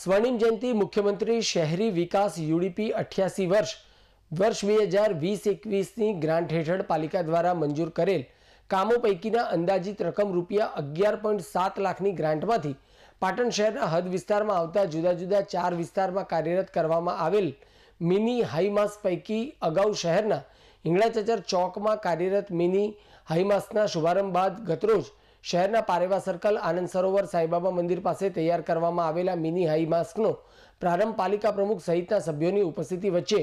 સ્વર્ણિમ જયંતિ મુખ્યમંત્રી શહેરી વિકાસ યુડીપી અઠ્યાસી વર્ષ વર્ષ બે હજાર વીસ એકવીસની ગ્રાન્ટ હેઠળ પાલિકા દ્વારા મંજૂર કરેલ કામો પૈકીના અંદાજિત રકમ રૂપિયા અગિયાર પોઈન્ટ સાત લાખની ગ્રાન્ટમાંથી પાટણ શહેરના હદ વિસ્તારમાં આવતા જુદા જુદા ચાર વિસ્તારમાં કાર્યરત કરવામાં આવેલ મિની હાઈમાસ પૈકી અગાઉ શહેરના હિંગળાચચર ચોકમાં કાર્યરત મિની હાઈમાસના શુભારંભ બાદ ગતરોજ શહેરના પારેવા સર્કલ આનંદ સરોવર સાંઈબાબા મંદિર પાસે તૈયાર કરવામાં આવેલા મિની હાઈમાસ્કનો પ્રારંભ પાલિકા પ્રમુખ સહિતના સભ્યોની ઉપસ્થિતિ વચ્ચે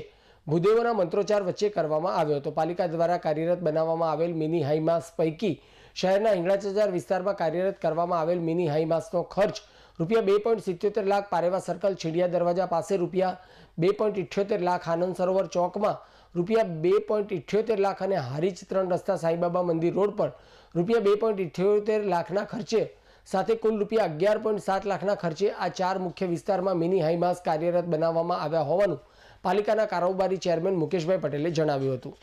ભૂદેવોના મંત્રોચ્ચાર વચ્ચે કરવામાં આવ્યો હતો. પાલિકા દ્વારા કાર્યરત બનાવવામાં આવેલ મિની હાઈમાસ પૈકી શહેરના હિંગળાચાર વિસ્તારમાં કાર્યરત કરવામાં આવેલ મિની હાઈમાસનો ખર્ચ રૂપિયા બે પોઈન્ટ સિત્યોતેર લાખ પારેવા સર્કલ છીડિયા દરવાજા પાસે રૂપિયા બે પોઈન્ટ ઇઠ્યોતેર લાખ આનંદ સરોવર ચોકમાં રૂપિયા બે પોઈન્ટ ઇઠ્યોતેર લાખ અને હારીજ ત્રણ રસ્તા સાંઈબાબા મંદિર રોડ પર રૂપિયા બે પોઈન્ટ ઇઠ્યોતેર લાખના ખર્ચે સાથે કુલ રૂપિયા અગિયાર પોઈન્ટ સાત લાખના ખર્ચે આ ચાર મુખ્ય વિસ્તારમાં મિની હાઈમાસ કાર્યરત બનાવવામાં આવ્યા હોવાનું પાલિકાના કારોબારી ચેરમેન મુકેશભાઈ પટેલે જણાવ્યું હતું.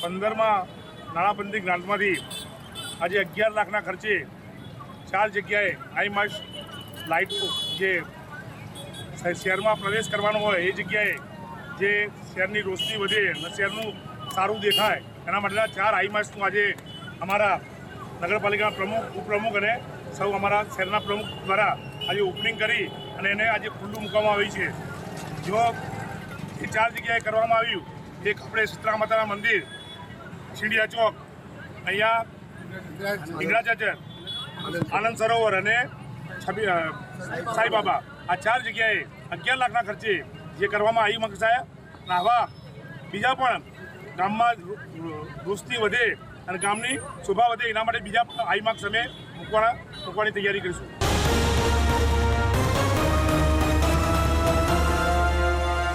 પંદરમાં નાણાબંધી ગ્રાન્ટમાંથી આજે અગિયાર લાખના ખર્ચે ચાર જગ્યાએ હાઈમાસ માસ લાઇટ જે શહેરમાં પ્રવેશ કરવાનો હોય એ જગ્યાએ જે શહેરની રોશની વધે અને શહેરનું સારું દેખાય, એના માટેના ચાર આઈ માસનું આજે અમારા નગરપાલિકાના પ્રમુખ, ઉપપ્રમુખ અને સૌ અમારા શહેરના પ્રમુખ દ્વારા આજે ઓપનિંગ કરી અને એને આજે ખુલ્લું મૂકવામાં આવી છે. જો એ ચાર જગ્યાએ કરવામાં આવ્યું, એક આપણે શીતળા માતાના મંદિર છીડિયા ચોક, અહીંયા હિંગળાચાચર આનંદ સરોવર અને છબી સાંઈબાબા આ ચાર જગ્યાએ અગિયાર લાખના ખર્ચે જે કરવામાં આવી મગસાયા અને આવા બીજા પણ ગામમાં દોસ્તી વધે અને ગામની શોભા વધે, એના માટે બીજા આઈ આઈમાર્ક સમય મૂકવાના, મૂકવાની તૈયારી કરીશું.